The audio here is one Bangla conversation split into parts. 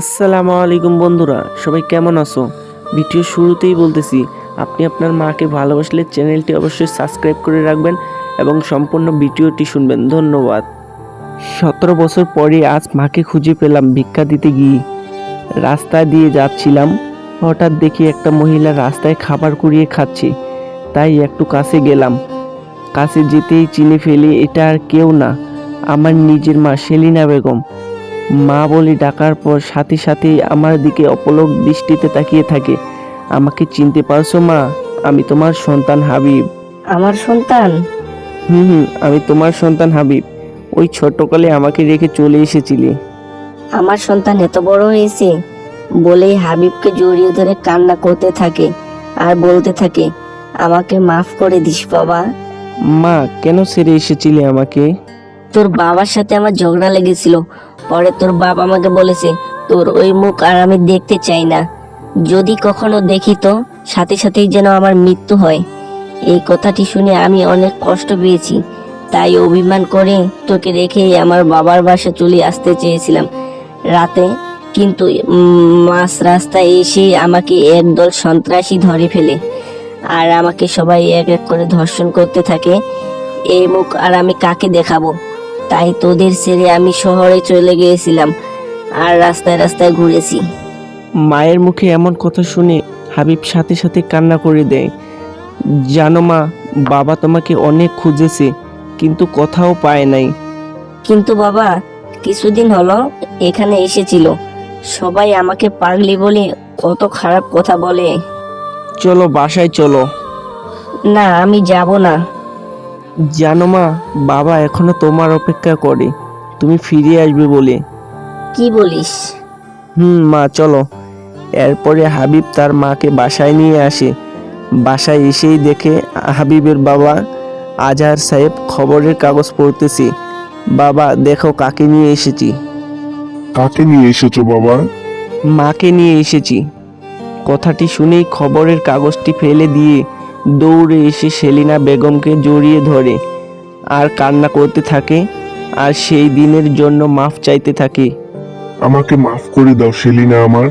আসসালামু আলাইকুম বন্ধুরা, সবাই কেমন আছো? ভিডিও শুরুতেই বলতেছি, আপনি আপনার মাকে ভালোবাসলে চ্যানেলটি অবশ্যই সাবস্ক্রাইব করে রাখবেন এবং সম্পূর্ণ ভিডিওটি শুনবেন। ধন্যবাদ। সতেরো বছর পরে আজ মাকে খুঁজে পেলাম ভিক্ষা দিতে গিয়ে। রাস্তা দিয়ে যাচ্ছিলাম, হঠাৎ দেখি একটা মহিলা রাস্তায় খাবার কুড়িয়ে খাচ্ছে। তাই একটু কাছে গেলাম। কাছে যেতেই চিনে ফেলি এটা আর কেউ না আমার নিজের মা সেলিনা বেগম। মা বলে ডাকার পর সাথে সাথেই আমার দিকে অপলক দৃষ্টিতে তাকিয়ে থাকে। আমাকে চিনতে পারছ মা? আমি তোমার সন্তান হাবিব। আমার সন্তান? হুম হুম আমি তোমার সন্তান হাবিব। ওই ছোটকালে আমাকে রেখে চলে এসেছিলি। আমার সন্তান এত বড় হয়েছে বলেই হাবিবকে জড়িয়ে ধরে কান্না করতে থাকে আর বলতে থাকে আমাকে মাফ করে দিস বাবা। মা কেন ছেড়ে এসেছিলে আমাকে? তোর বাবার সাথে আমার ঝগড়া লেগেছিল। পরে তোর বাবা আমাকে বলেছে তোর ওই মুখ আর আমি দেখতে চাই না। যদি কখনো দেখি তো সাথে সাথেই যেন আমার মৃত্যু হয়। এই কথাটি শুনে আমি অনেক কষ্ট পেয়েছি। তাই অভিমান করে তোকে রেখে আমার বাবার বাসা চলে আসতে চেয়েছিলাম। রাতে কিন্তু মাঝ রাস্তায় এসে আমাকে একদল সন্ত্রাসী ধরে ফেলে। আর আমাকে সবাই এক এক করে ধর্ষণ করতে থাকে। এই মুখ আর আমি কাকে দেখাবো? তাই তোদের ছেড়ে আমি শহরে চলে গিয়েছিলাম আর রাস্তায় রাস্তায় ঘুরেছি। মায়ের মুখে এমন কথা শুনে হাবিব সাথে সাথে কান্না করে দেয়। জানো মা বাবা তোমাকে অনেক খুঁজেছে কিন্তু কোথাও পায় নাই। কিন্তু বাবা কিছুদিন হলো এখানে এসেছিল। সবাই আমাকে পাগলি বলে কত খারাপ কথা বলে। চলো বাসায় চলো। না আমি যাব না। জানো মা বাবা এখনও তোমার অপেক্ষা করে। তুমি ফিরে আসবে বলে। কি বলিস? হুম মা চলো। এরপরে হাবিব তার মাকে বাসায় নিয়ে আসে। বাসায় এসেই দেখে হাবিবের বাবা আজহার সাহেব খবরের কাগজ পড়তেছে। বাবা দেখো কাকে নিয়ে এসেছি। কাকে নিয়ে এসেছ বাবা? মাকে নিয়ে এসেছি। কথাটি শুনেই খবরের কাগজটি ফেলে দিয়ে দৌড়ে এসে সেলিনা বেগমকে জড়িয়ে ধরে। আর কান্না করতে থাকে আর সেই দিনের জন্য মাফ চাইতে থাকে। আমাকে মাফ করে দাও সেলিনা আমার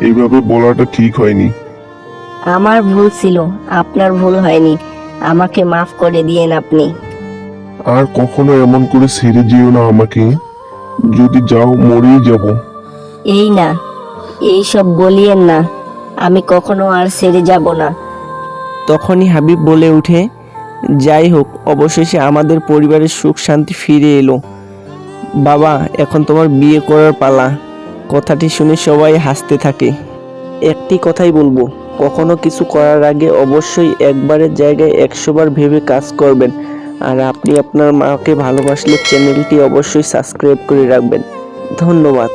এইভাবে বলাটা ঠিক হয়নি। আমার ভুল ছিল আপনার ভুল হয়নি। আমাকে মাফ করে দিয়েন আপনি। আর কখনো এমন করে ছেড়ে যেও না আমাকে। যদি যাও মরেই যাব। এই না এই সব বলিয়েন না। আমি কখনো আর ছেড়ে যাব না। তখনই হাবিব বলে ওঠে যাই হোক, অবশেষে আমাদের পরিবারের সুখ শান্তি ফিরে এলো। বাবা, এখন তোমার বিয়ে করার পালা। কথাটি শুনে সবাই হাসতে থাকে। একটি কথাই বলব, কখনো কিছু করার আগে অবশ্যই একবারের জায়গায় একশোবার ভেবে কাজ করবেন। আর আপনি আপনার মাকে ভালোবাসলে চ্যানেলটি অবশ্যই সাবস্ক্রাইব করে রাখবেন। ধন্যবাদ।